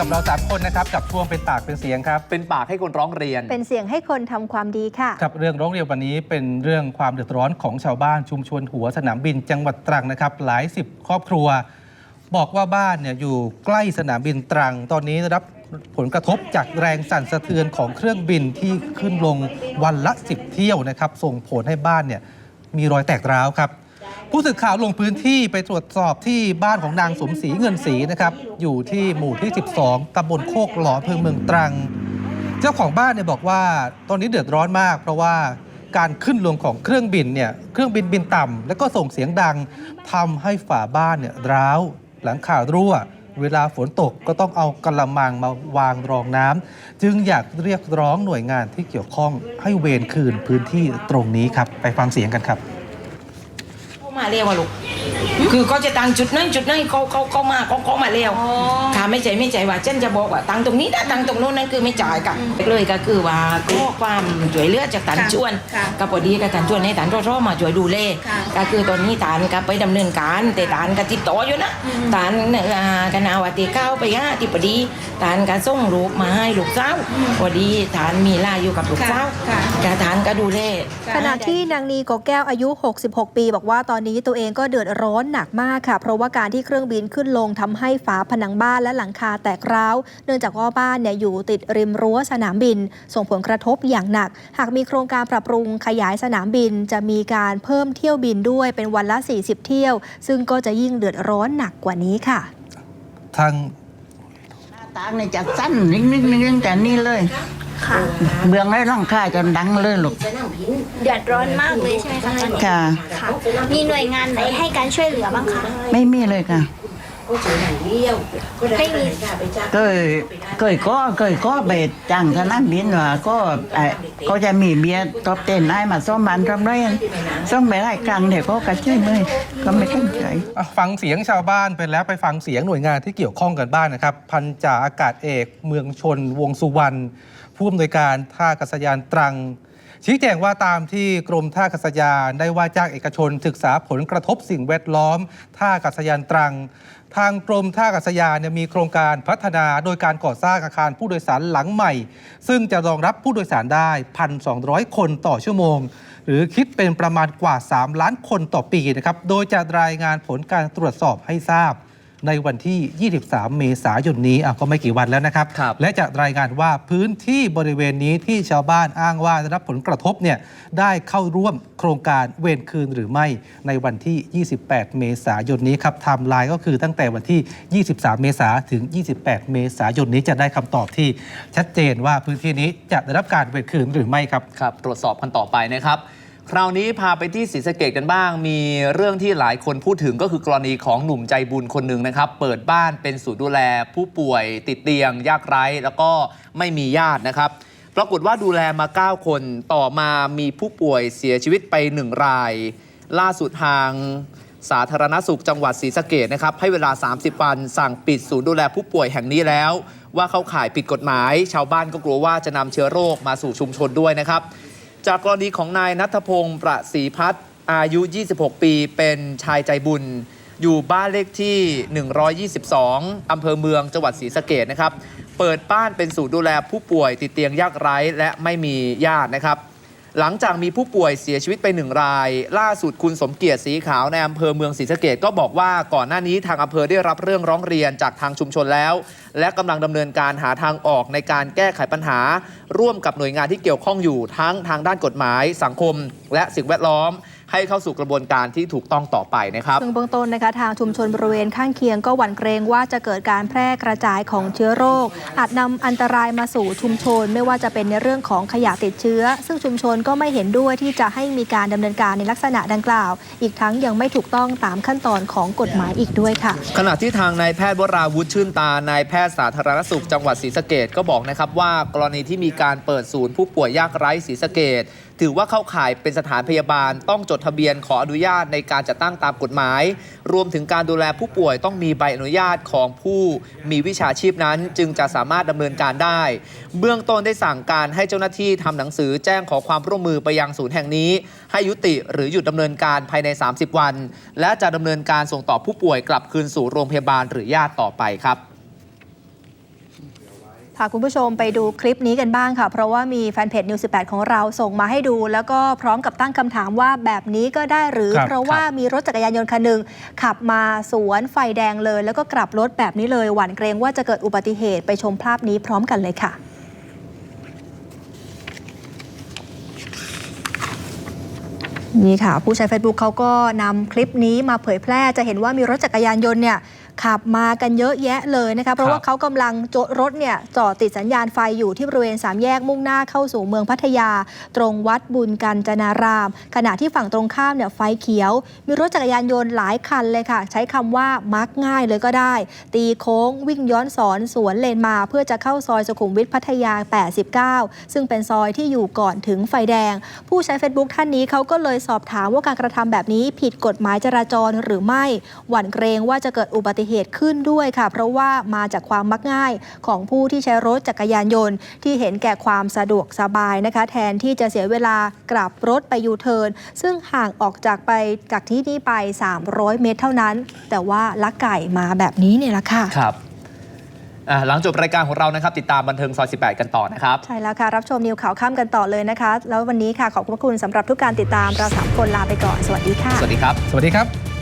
กับเราสามคนนะครับกับช่วงเป็นปากเป็นเสียงครับ เป็นปากให้คนร้องเรียน เป็นเสียงให้คนทำความดีค่ะ ครับเรื่องร้องเรียนวันนี้เป็นเรื่องความเดือดร้อนของชาวบ้านชุมชนหัวสนามบินจังหวัดตรังนะครับ หลายสิบครอบครัว บอกว่าบ้านเนี่ยอยู่ใกล้สนามบินตรัง ตอนนี้ได้รับผลกระทบจากแรงสั่นสะเทือนของเครื่องบินที่ขึ้นลงวันละ 10 เที่ยวนะครับ ส่งผลให้บ้านเนี่ยมีรอยแตกร้าวครับ ผู้สื่อข่าวลงพื้นที่ไปตรวจสอบที่บ้านของนางสมศรีเงินศรีนะครับ อยู่ที่หมู่ที่ 12ตำบลโคกหลออำเภอเมืองตรัง เจ้าของบ้านเนี่ยบอกว่าตอนนี้เดือดร้อนมาก เพราะว่าการขึ้นลงของเครื่องบินเนี่ยเครื่องบินบินต่ำแล้วก็ส่งเสียงดังทำให้ฝาบ้านเนี่ยร้าว หลังคารั่ว เวลาฝนตกก็ต้องเอากระมังมาวางรองน้ำจึงอยากเรียกร้องหน่วยงานที่เกี่ยวข้องให้เวรคืนพื้นที่ตรงนี้ครับ ไปฟังเสียงกันครับ มาเร็วอะลูกคือเขาจะตั้งจุดนั้นจุดนั้นเขาเขาเขามาเขาเขามาเร็วค่ะไม่ใจไม่ใจว่าเช่นจะบอกว่าตั้งตรงนี้นะตั้งตรงโน้นนั่นคือไม่จ่ายกันเลยก็คือว่าข้อความช่วยเหลือจากตันชวนค่ะก็พอดีกับตันชวนให้ตันร่อๆมาช่วยดูแลค่ะก็คือตอนนี้ตันก็ไปดำเนินการแต่ตันก็ติดต่ออยู่นะตันอ่ากันเอาว่าตีเก้าไปห้าที่พอดีตันก็ส่งรูปมาให้ลูกสาวพอดีตันมีลาอยู่กับลูกสาวค่ะก็ตันก็ดูแลขณะที่นางนีโกแก้วอายุ 66 ปี บอกว่าตอนนี้ตัวเองก็เดือดร้อนหนักมากค่ะ เพราะว่าการที่เครื่องบินขึ้นลงทำให้ฝาผนังบ้านและหลังคาแตกร้าว เนื่องจากว่าบ้านเนี่ยอยู่ติดริมรั้วสนามบิน ส่งผลกระทบอย่างหนัก หากมีโครงการปรับปรุงขยายสนามบิน จะมีการเพิ่มเที่ยวบินด้วยเป็นวันละ 40 เที่ยว ซึ่งก็จะยิ่งเดือดร้อนหนักกว่านี้ค่ะ ทางตากนี่จะสั้นนิดนิดนิดแต่นี่เลย ค่ะ เบืองให้ร่องค่าจนดังเลยลูก เดือดร้อนมากเลยใช่ไหมคะตอนนี้ค่ะ ค่ะ มีหน่วยงานไหนให้การช่วยเหลือบ้างคะ ไม่มีเลยค่ะ ไม่มี เคยเคยก็เคยก็ไปจ้างสนามบินว่าก็เอ่อก็จะมีเบียร์ตอบเต้นให้มาซ่อมบ้านทำไรซ่อมไปหลายครั้งเดี๋ยวก็กระช่วยเลยก็ไม่ตั้งใจ อะฟังเสียงชาวบ้านไปแล้วไปฟังเสียงหน่วยงานที่เกี่ยวข้องกันบ้างนะครับ พันจ่าอากาศเอกเมืองชนวงสุวรรณ ผู้อำนวยการท่าอากาศยานตรัง ชี้แจงว่าตามที่กรมท่าอากาศยานได้ว่าจ้างเอกชน ศึกษาผลกระทบสิ่งแวดล้อม ท่าอากาศยานตรัง ทางกรมท่าอากาศยานเนี่ยมีโครงการพัฒนาโดยการก่อสร้างอาคารผู้โดยสารหลังใหม่ ซึ่งจะรองรับผู้โดยสารได้ 1,200 คนต่อชั่วโมง หรือคิดเป็นประมาณกว่า 3 ล้านคนต่อปีนะครับโดยจะรายงานผลการตรวจสอบให้ทราบ ในวันที่ 23 เมษายนนี้อะก็ไม่กี่วันแล้วนะครับ ครับ และจะรายงานว่าพื้นที่บริเวณนี้ที่ชาวบ้านอ้างว่าได้รับผลกระทบเนี่ยได้เข้าร่วมโครงการเวรคืนหรือไม่ในวันที่ 28 เมษายนนี้ครับไทม์ไลน์ก็คือตั้งแต่วันที่ 23 เมษายนถึง 28 เมษายนนี้จะได้คำตอบที่ชัดเจนว่าพื้นที่นี้จะได้รับการเวรคืนหรือไม่ครับ ครับ ตรวจสอบกันต่อไปนะครับ คราวนี้พาไปที่ศรีสะเกดกันบ้าง มีเรื่องที่หลายคนพูดถึงก็คือกรณีของหนุ่มใจบุญคนหนึ่งนะครับ เปิดบ้านเป็นศูนย์ดูแล ผู้ป่วยติดเตียง ยากไร้ แล้วก็ไม่มีญาตินะครับ ปรากฏว่าดูแลมา 9 คนต่อมามีผู้ป่วยเสียชีวิตไป 1 ราย ล่าสุดทางสาธารณสุขจังหวัดศรีสะเกดนะครับ ให้เวลา 30 วันสั่งปิดศูนย์ดูแลผู้ป่วยแห่งนี้แล้ว ว่าเข้าข่ายผิดกฎหมาย ชาวบ้านก็กลัวว่าจะนำเชื้อโรคมาสู่ชุมชนด้วยนะครับ จากกรณีของนายนัทพงศ์ประศรีพัฒน์อายุ 26 ปี เป็นชายใจบุญ อยู่บ้านเลขที่ 122 อำเภอเมืองจังหวัดศรีสะเกดนะครับ เปิดบ้านเป็นศูนย์ดูแลผู้ป่วยติดเตียงยากไร้และไม่มีญาตินะครับ หลังจากมีผู้ป่วยเสียชีวิตไปหนึ่งราย ล่าสุดคุณสมเกียรติสีขาวในอำเภอเมืองศรีสะเกดก็บอกว่าก่อนหน้านี้ทางอำเภอได้รับเรื่องร้องเรียนจากทางชุมชนแล้ว และกำลังดำเนินการหาทางออกในการแก้ไขปัญหา ร่วมกับหน่วยงานที่เกี่ยวข้องอยู่ทั้งทางด้านกฎหมาย สังคม และสิ่งแวดล้อม ให้เข้าสู่กระบวนการที่ถูกต้องต่อไปนะครับซึ่งเบื้องต้นนะคะทางชุมชนบริเวณข้างเคียงก็หวั่นเกรงว่าจะเกิดการแพร่กระจายของเชื้อโรค อาจนำอันตรายมาสู่ชุมชน ไม่ว่าจะเป็นในเรื่องของขยะติดเชื้อ ซึ่งชุมชนก็ไม่เห็นด้วยที่จะให้มีการดำเนินการในลักษณะดังกล่าว อีกทั้งยังไม่ถูกต้องตามขั้นตอนของกฎหมายอีกด้วยค่ะ ขณะที่ทางนายแพทย์วราวุฒิชื่นตานายแพทย์สาธารณสุขจังหวัดศรีสะเกดก็บอกนะครับว่ากรณีที่มีการเปิดศูนย์ผู้ป่วยยากไร้ศรีสะเกด ถือว่าเข้าข่ายเป็นสถานพยาบาล ต้องจดทะเบียนขออนุญาตในการจัดตั้งตามกฎหมาย รวมถึงการดูแลผู้ป่วยต้องมีใบอนุญาตของผู้มีวิชาชีพนั้น จึงจะสามารถดำเนินการได้ เบื้องต้นได้สั่งการให้เจ้าหน้าที่ทำหนังสือแจ้งขอความร่วมมือไปยังศูนย์แห่งนี้ ให้ยุติหรือหยุดดำเนินการภายใน 30 วัน และจะดำเนินการส่งต่อผู้ป่วยกลับคืนสู่โรงพยาบาลหรือญาติต่อไปครับ พาคุณผู้ชมไปดูคลิปนี้กันบ้างค่ะ เพราะว่ามีแฟนเพจ News 18 ของเราส่งมาให้ดู แล้วก็พร้อมกับตั้งคำถามว่าแบบนี้ก็ได้หรือ ครับเพราะว่ามีรถจักรยานยนต์คันหนึ่งขับมาสวนไฟแดงเลย แล้วก็กลับรถแบบนี้เลยหวั่นเกรงว่าจะเกิดอุบัติเหตุไปชมภาพนี้พร้อมกันเลยค่ะ นี่ค่ะ ผู้ใช้ Facebook เขาก็นำคลิปนี้มาเผยแพร่จะเห็นว่ามีรถจักรยานยนต์เนี่ย ขับมากันเยอะแยะเลยนะคะเพราะว่าเขากำลังจดรถเนี่ยจอดติดสัญญาณไฟอยู่ที่บริเวณสามแยกมุ่งหน้าเข้าสู่เมืองพัทยา ตรงวัดบุญกันจนาราม ขณะที่ฝั่งตรงข้ามเนี่ยไฟเขียว มีรถจักรยานยนต์หลายคันเลยค่ะ ใช้คำว่ามักง่ายเลยก็ได้ ตีโค้งวิ่งย้อนสอนสวนเลนมาเพื่อจะเข้าซอยสุขุมวิทพัทยา 89 ซึ่งเป็นซอยที่อยู่ก่อนถึงไฟแดง ผู้ใช้ Facebook ท่านนี้เขาก็เลยสอบถามว่าการกระทำแบบนี้ผิดกฎหมายจราจรหรือไม่ หวั่นเกรงว่าจะเกิดอุบัติเหตุขึ้นด้วยค่ะ เพราะว่ามาจากความมักง่ายของผู้ที่ใช้รถจักรยานยนต์ ที่เห็นแก่ความสะดวกสบายนะคะ แทนที่จะเสียเวลากลับรถไปยูเทิร์นซึ่งห่างออกจากไปจากที่นี่ไป 300 เมตรเท่านั้น แต่ว่าลักไก่มาแบบนี้เนี่ยแหละค่ะครับอะหลังจบรายการของเรานะครับ ติดตามบันเทิงซอย 18 กันต่อนะครับ ใช่แล้วค่ะ รับชมนิวข่าวข้ามกันต่อเลยนะคะ แล้ววันนี้ค่ะ ขอบพระคุณสำหรับทุกการติดตามเราสามคนลาไปก่อน สวัสดีค่ะ สวัสดีครับ สวัสดีครับ